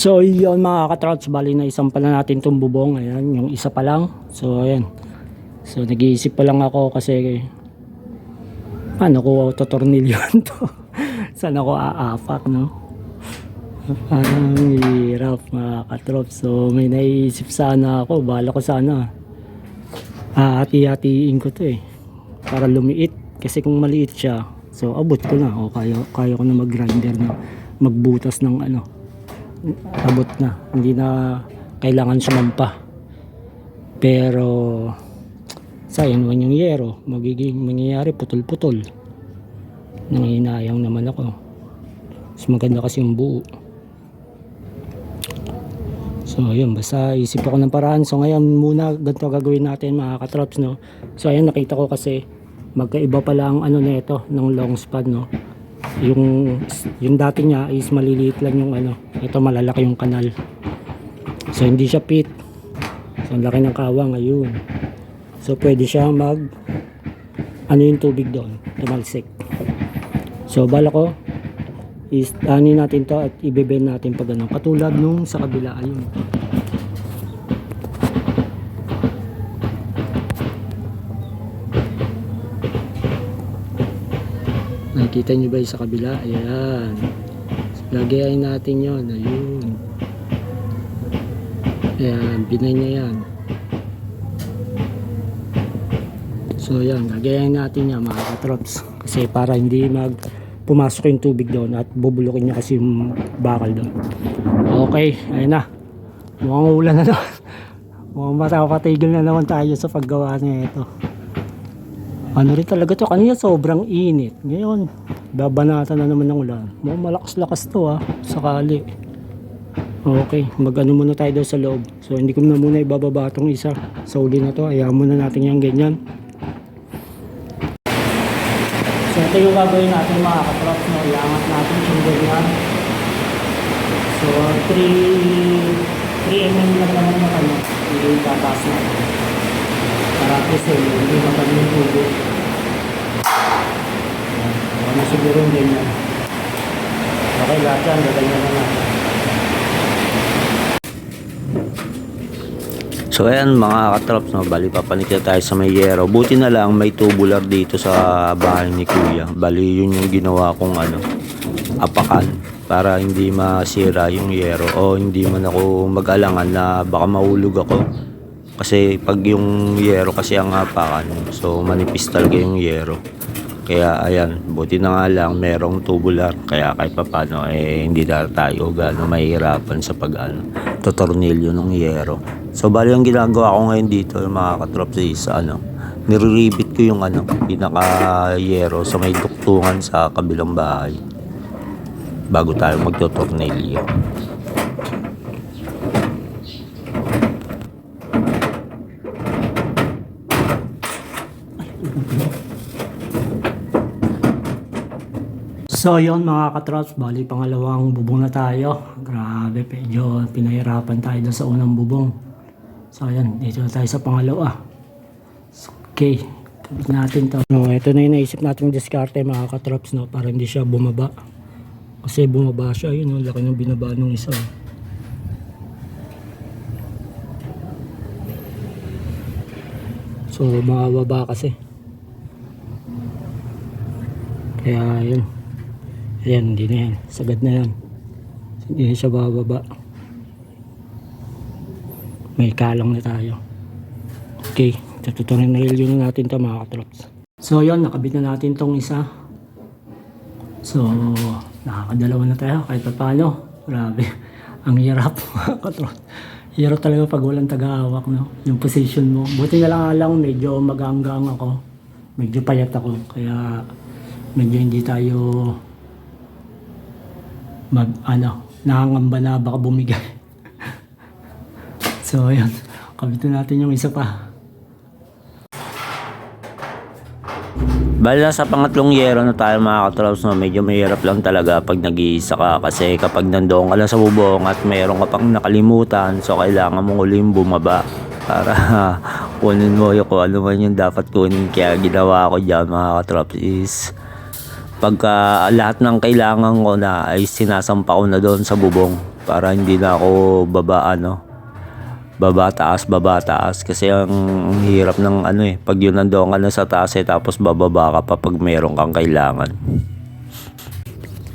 So yun mga katrots, bali na isang pala natin itong bubong. Ayan, yung isa pa lang. So ayan. So nag-iisip pa lang ako kasi paano ko totornilyon to? Saan ako aapak, no? Parang hirap mga katrots. So may naiisip sana ako. Bala ko sana. Hati-hatiin ko to eh. Para lumiit. Kasi kung maliit siya, so abot ko na. O kaya, kaya ko na mag-grinder na magbutas ng ano abot na. Hindi na kailangan sumampa. Pero sayang naman yung yero. Magiging mangyayari putol-putol. Nanginayang naman ako. Mas maganda kasi yung buo. So yun, basta isip ako ng paraan. So ngayon muna ganito gagawin natin mga katrops no. So ayun nakita ko kasi magkaiba pala ang ano nito ng long span no. Yung yung dati niya is maliliit lang yung ano. Ito malalaki yung kanal. So hindi siya pit. So ang laki ng kawang ayun. So pwede siya mag ano yung tubig doon, tumalsik. So bala ko is ani natin to at ibebend natin pag ano. Katulad nung sa kabila ayun. Nakikita nyo ba yung sa kabila? Ayan. Lagayin natin yon Ayun. Ayan. Binay niya yan. So yan. Lagayin natin yan mga katrops. Kasi para hindi mag pumasok yung tubig doon at bubulukin niya kasi yung bakal doon. Okay. Ayun na. Mukhang ulan na naman. Mukhang matapatigil na naman tayo sa paggawa niya ito. Ano rin talaga to kanina sobrang init. Ngayon, babanatan na naman ng ulan. Mukhang malakas-lakas to ha, sakali. Okay, mag-ano muna tayo daw sa loob. So hindi ko na muna ibababa tong isa. Sa uli na to, ayaw muna natin yung ganyan. So ito yung gagawin natin mga katrops. No? Iangat natin yung ganyan. So 3 3 mm lang naman na ano. Hindi tataas natin. Least eh, hindi mapag yung tubo. Ano siguro yung ganyan. Okay, lahat yan. Gaganyan na natin. So ayan mga katrops, no, bali papanik tayo sa may yero. Buti na lang may tubular dito sa bahay ni Kuya. Bali yun yung ginawa kong ano, apakan para hindi masira yung yero o hindi man ako mag-alangan na baka mahulog ako. Kasi pag yung yero kasi ang apakan, so manipis talaga yung yero. Kaya ayan, buti na nga lang merong tubular. Kaya kahit papano eh hindi na tayo gano'ng mahirapan sa pag ano, totornilyo ng yero. So bali ang ginagawa ko ngayon dito yung mga katrops is ano, nire-ribbit ko yung ano, pinaka yero sa may duktungan sa kabilang bahay bago tayo magtotornilyo. So yun mga katrops, bali pangalawang bubong na tayo. Grabe, medyo pinahirapan tayo doon sa unang bubong. So ayan, dito tayo sa pangalawa. Okay, kabit natin to. No, ito na yung naisip natin diskarte mga katrops no, para hindi siya bumaba. Kasi bumaba siya, yun, no, laki ng binaba nung isa. So, mababa kasi. Kaya, yun. Ayan, hindi na yan. Sagad na yan. Hindi na siya bababa. May kalang na tayo. Okay, tututunan na yun natin to mga katrops. So yun, nakabit na natin tong isa. So, nakakadalawa na tayo kahit pa paano. Grabe. Ang hirap mga katrops. Hirap talaga pag walang taga-hawak, no? Yung position mo. Buti na lang lang, medyo maganggang ako. Medyo payat ako. Kaya, medyo hindi tayo mag ano, nakangamba na baka bumigay. so ayun, kabitin natin yung isa pa. Bali sa pangatlong yero na tayo mga katrops no, medyo mahirap lang talaga pag nag-iisa ka kasi kapag nandoon ka lang sa bubong at mayroon ka pang nakalimutan so kailangan mong uling bumaba para kunin mo yung kung ano man yung dapat kunin kaya ginawa ko dyan mga katrops is pagka lahat ng kailangan ko na ay sinasampa ko na doon sa bubong para hindi na ako baba ano baba taas baba taas kasi ang, ang hirap ng ano eh pag yun nandoon ka na sa taas eh tapos bababa ka pa pag meron kang kailangan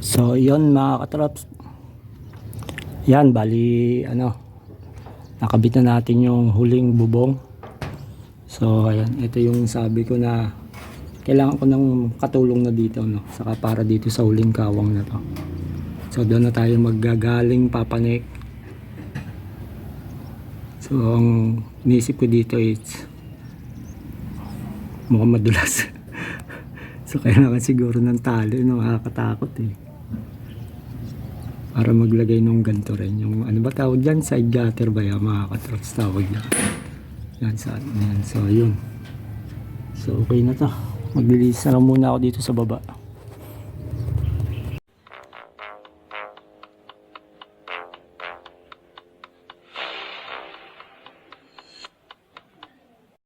So, yon mga katraps. Yan, bali, ano, nakabit na natin yung huling bubong. So, ayan, ito yung sabi ko na kailangan ko ng katulong na dito, no? Saka para dito sa huling kawang na to. So, doon na tayo maggagaling papanik. So, ang inisip ko dito is mukhang madulas. so, kailangan siguro ng tali, no? Nakakatakot eh para maglagay nung ganito rin. Yung ano ba tawag dyan? Side gutter ba yan? Mga katrops tawag yan. Yan sa yan. So yun. So okay na to. Maglilinis na lang muna ako dito sa baba.